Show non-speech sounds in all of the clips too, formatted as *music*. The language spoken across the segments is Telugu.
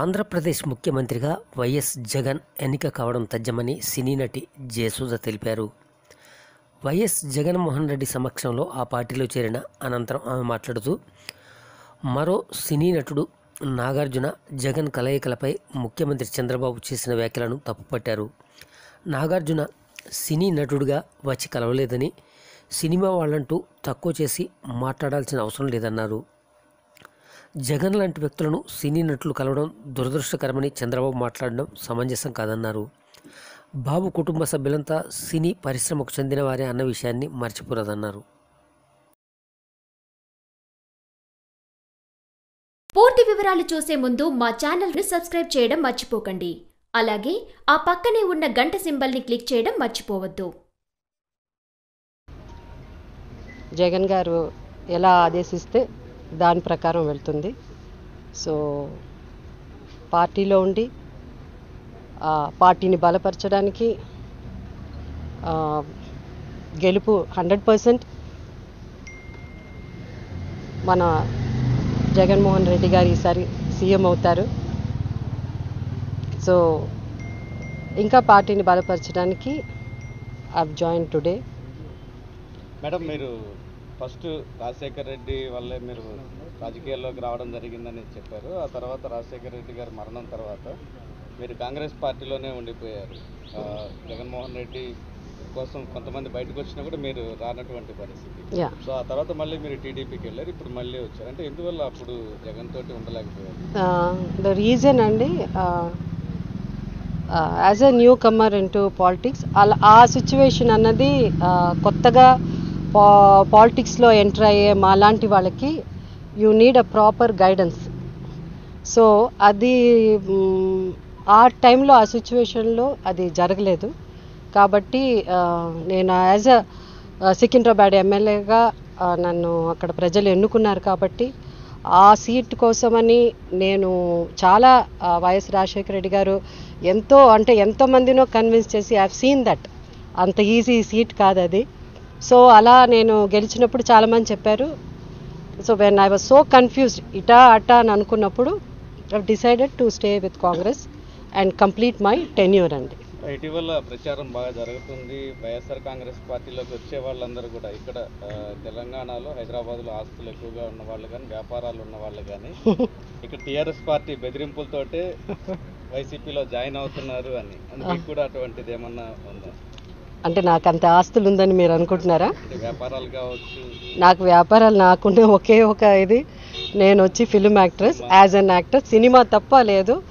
ఆంధ్రప్రదేశ్ ముఖ్యమంత్రిగా వైఎస్ జగన్ ఎన్నిక కావడం తథ్యమని సినీ నటి జయసుధ తెలిపారు. వైఎస్ జగన్మోహన్ రెడ్డి సమక్షంలో ఆ పార్టీలో చేరిన అనంతరం ఆమె మాట్లాడుతూ మరో సినీ నటుడు నాగార్జున జగన్ కలయికలపై ముఖ్యమంత్రి చంద్రబాబు చేసిన వ్యాఖ్యలను తప్పుపట్టారు. నాగార్జున సినీ నటుడుగా వచ్చి కలవలేదని సినిమా వాళ్ళంటూ తక్కువ చేసి మాట్లాడాల్సిన అవసరం లేదన్నారు. జగన్ లాంటి వ్యక్తులను సినీ నటులు కలవడం దురదృష్టకరమని చంద్రబాబు మాట్లాడడం సమంజసం కాదన్నారు. బాబు కుటుంబ సభ్యులంతా సినీ పరిశ్రమకు చెందిన వారే అన్న విషయాన్ని మర్చిపోరాదన్నారు. పూర్తి వివరాలు చూసే ముందు మా ఛానల్ని సబ్స్క్రైబ్ చేయడం మర్చిపోకండి. అలాగే ఆ పక్కనే ఉన్న గంట సింబల్ని క్లిక్ చేయడం మర్చిపోవద్దు. జగన్ గారు ఎలా ఆదేశిస్తే దాని ప్రకారం వెళ్తుంది. సో పార్టీలో ఉండి పార్టీని బలపరచడానికి గెలుపు హండ్రెడ్ పర్సెంట్ మన జగన్మోహన్ రెడ్డి గారు ఈసారి సీఎం అవుతారు. సో ఇంకా పార్టీని బలపరచడానికి ఐ జాయిన్ టుడే మేడం మీరు ఫస్ట్ రాజశేఖర్ రెడ్డి వల్లే మీరు రాజకీయాల్లోకి రావడం జరిగిందని చెప్పారు. ఆ తర్వాత రాజశేఖర్ రెడ్డి గారి మరణం తర్వాత మీరు కాంగ్రెస్ పార్టీలోనే ఉండిపోయారు. జగన్మోహన్ రెడ్డి కోసం కొంతమంది బయటకు వచ్చినా కూడా మీరు రానటువంటి పరిస్థితి. సో ఆ తర్వాత మళ్ళీ మీరు టీడీపీకి వెళ్ళారు. ఇప్పుడు మళ్ళీ వచ్చారు. అంటే ఎందువల్ల అప్పుడు జగన్ తోటి ఉండలేకపోయారు? ద రీజన్ అండి as a newcomer into politics అలా ఆ సిచ్యువేషన్ అన్నది కొత్తగా పా పాలిటిక్స్లో ఎంటర్ అయ్యే మా లాంటి వాళ్ళకి you need a proper guidance. So అది ఆ టైంలో ఆ సిచ్యువేషన్లో అది జరగలేదు. కాబట్టి నేను యాజ్ అ సికింద్రాబాద్ ఎమ్మెల్యేగా నన్ను అక్కడ ప్రజలు ఎన్నుకున్నారు కాబట్టి ఆ సీట్ కోసమని నేను చాలా వైఎస్ రాజశేఖర రెడ్డి గారు ఎంతో అంటే ఎంతో మందినో కన్విన్స్ చేసి ఐ సీన్ దట్ అంత ఈజీ సీట్ కాదు అది సో అలా నేను గెలిచినప్పుడు చాలామంది చెప్పారు. So when I was so confused ఇటా అటా అని అనుకున్నప్పుడు I decided to stay with Congress and complete my tenure అండి. ఇటీవల ప్రచారం బాగా జరుగుతుంది. వైఎస్ఆర్ కాంగ్రెస్ పార్టీలోకి వచ్చే వాళ్ళందరూ కూడా ఇక్కడ తెలంగాణలో హైదరాబాద్లో ఆస్తులు ఎక్కువగా ఉన్న వాళ్ళు కానీ వ్యాపారాలు ఉన్న వాళ్ళు కానీ *laughs* ఇక్కడ టీఆర్ఎస్ పార్టీ బెదిరింపులతోటే వైసీపీలో జాయిన్ అవుతున్నారు అని. అందుకు కూడా అటువంటిది ఏమన్నా ఉందా? అంటే నాకు అంత ఆస్తులు ఉందని మీరు అనుకుంటున్నారా నాకు వ్యాపారాలు నాకున్న ఒకే ఒక ఇది. నేను వచ్చి film actress as an actor cinema తప్ప లేదు.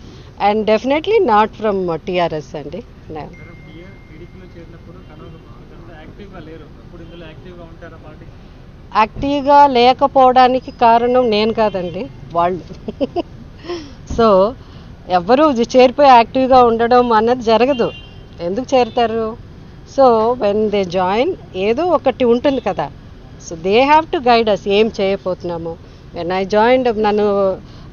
And. Definitely not from TRS అండి యాక్టివ్గా లేకపోవడానికి కారణం నేను కాదండి వాళ్ళు. సో ఎవ్వరూ జ- చేరిపోయి యాక్టివ్గా ఉండడం అన్నది జరగదు. ఎందుకు చేరుతారు? సో వెన్ దే జాయిన్ ఏదో ఒకటి ఉంటుంది కదా. So they have to guide us ఏం చేయబోతున్నాము. వెన్ ఐ జాయిన్ నన్ను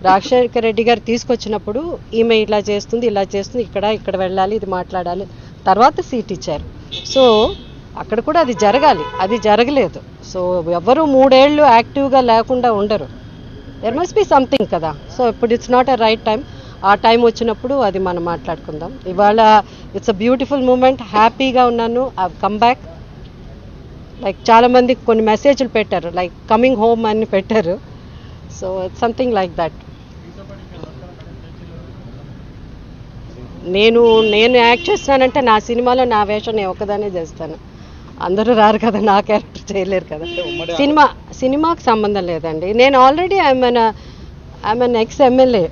రాజశేఖర రెడ్డి గారు తీసుకొచ్చినప్పుడు ఈమె ఇలా చేస్తుంది ఇలా చేస్తుంది ఇక్కడ ఇక్కడ వెళ్ళాలి ఇది మాట్లాడాలి. తర్వాత సీట్ ఇచ్చారు. సో అక్కడ కూడా అది జరగాలి అది జరగలేదు. సో ఎవరు మూడేళ్ళు యాక్టివ్గా లేకుండా ఉండరు. దెర్ మస్ట్ బి సంథింగ్ కదా. సో ఇప్పుడు it's not a right time ఆ టైం వచ్చినప్పుడు అది మనం మాట్లాడుకుందాం. ఇవాళ ఇట్స్ అ బ్యూటిఫుల్ మూమెంట్ హ్యాపీగా ఉన్నాను. ఐ కమ్ బ్యాక్ లైక్ చాలామంది కొన్ని మెసేజ్లు పెట్టారు. లైక్ కమింగ్ హోమ్ అని పెట్టారు. So it's something like that నేను నేను యాక్ట్ చేస్తానంటే నా సినిమాలో నా వేషం నేను ఒక్కదానే చేస్తాను. అందరూ రారు కదా నా క్యారెక్టర్ చేయలేరు కదా. సినిమా సినిమాకి సంబంధం లేదండి. నేను already I'm I'm ex MLA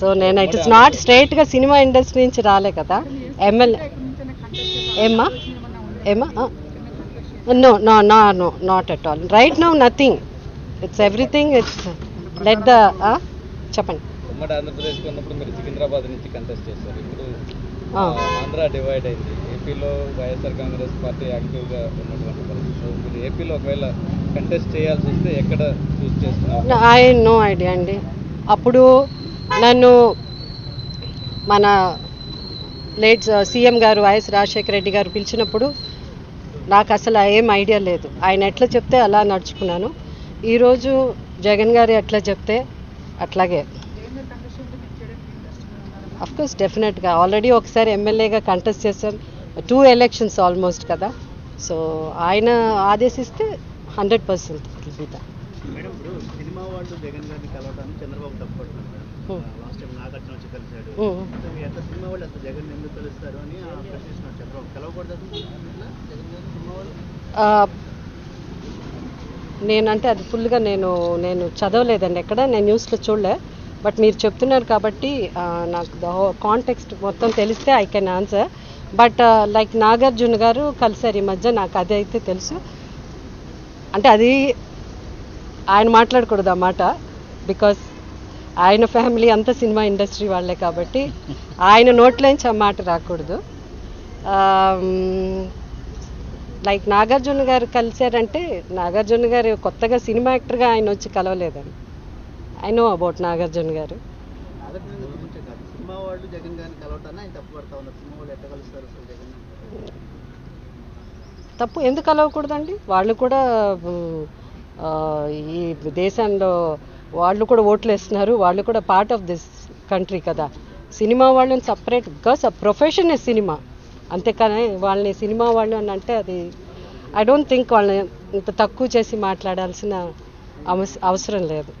so నేను ఇట్ ఇస్ నాట్ స్ట్రైట్గా సినిమా ఇండస్ట్రీ నుంచి రాలే కదా. ఎమ్మెల్యే ఏమ్మా ఏమ్మా no no no no not at all right no nothing it's everything it's let the చెప్పండి. ఉమ్మడి ఆంధ్రప్రదేశ్కి ఉన్నప్పుడు మీరు సికింద్రాబాద్ నుంచి కంటెస్ట్ చేశారు. ఇప్పుడు ఆంధ్ర డివైడ్ అయింది. ఏపీలో వైఎస్ఆర్ కాంగ్రెస్ పార్టీ యాక్టివ్గా ఉన్నటువంటి పరిస్థితి. సో మీరు ఏపీలో ఒకవేళ కంటెస్ట్ చేయాల్సి వస్తే ఎక్కడ చూస్ చేస్తున్నారు? ఐ నో ఐడియా అండి. అప్పుడు నన్ను మన లేట్ సీఎం గారు వైఎస్ రాజశేఖర రెడ్డి గారు పిలిచినప్పుడు నాకు అసలు ఏం ఐడియా లేదు. ఆయన ఎట్లా చెప్తే అలా నడుచుకున్నాను. ఈరోజు జగన్ గారు ఎట్లా చెప్తే అట్లాగే. అఫ్కోర్స్ డెఫినెట్గా ఆల్రెడీ ఒకసారి ఎమ్మెల్యేగా కంటెస్ట్ చేశాం. టూ ఎలక్షన్స్ ఆల్మోస్ట్ కదా. సో ఆయన ఆదేశిస్తే హండ్రెడ్ పర్సెంట్ మేడం ఇప్పుడు సినిమా వాళ్ళు జగన్ గారిని కలవడానికి చంద్రబాబు తప్పపడుతున్నారు. లాస్ట్ టైం నాగార్జున వచ్చి కలిశాడు. ఎంత సినిమా వాళ్ళు అంత జగన్ ఎందుకు కలుస్తారు అని చంద్రబాబు కలవకూడదు జగన్ సినిమా వాళ్ళు? నేనంటే అది ఫుల్గా నేను నేను చదవలేదండి ఎక్కడ నేను న్యూస్లో చూడలే. బట్ మీరు చెప్తున్నారు కాబట్టి నాకు ద కాంటెక్స్ట్ మొత్తం తెలిస్తే I can answer. But like Nagarjuna గారు కలిసారు ఈ మధ్య నాకు అది అయితే తెలుసు. అంటే అది ఆయన మాట్లాడకూడదు ఆ మాట బికాస్ ఆయన ఫ్యామిలీ అంతా సినిమా ఇండస్ట్రీ వాళ్ళే కాబట్టి ఆయన నోట్లోంచి ఆ మాట రాకూడదు. లైక్ నాగార్జున గారు కలిశారంటే నాగార్జున గారు కొత్తగా సినిమా యాక్టర్గా ఆయన వచ్చి కలవలేదని I know about Nagarjuna garu. తప్పు ఎందుకు కలవకూడదండి? వాళ్ళు కూడా ఈ దేశంలో వాళ్ళు కూడా ఓట్లు వేస్తున్నారు. వాళ్ళు కూడా పార్ట్ ఆఫ్ దిస్ కంట్రీ కదా. సినిమా వాళ్ళని సపరేట్గా ప్రొఫెషన్ సినిమా. అంతేకాని వాళ్ళని సినిమా వాళ్ళు అని అంటే అది ఐ డోంట్ థింక్ వాళ్ళని ఇంత తక్కువ చేసి మాట్లాడాల్సిన అవసరం లేదు.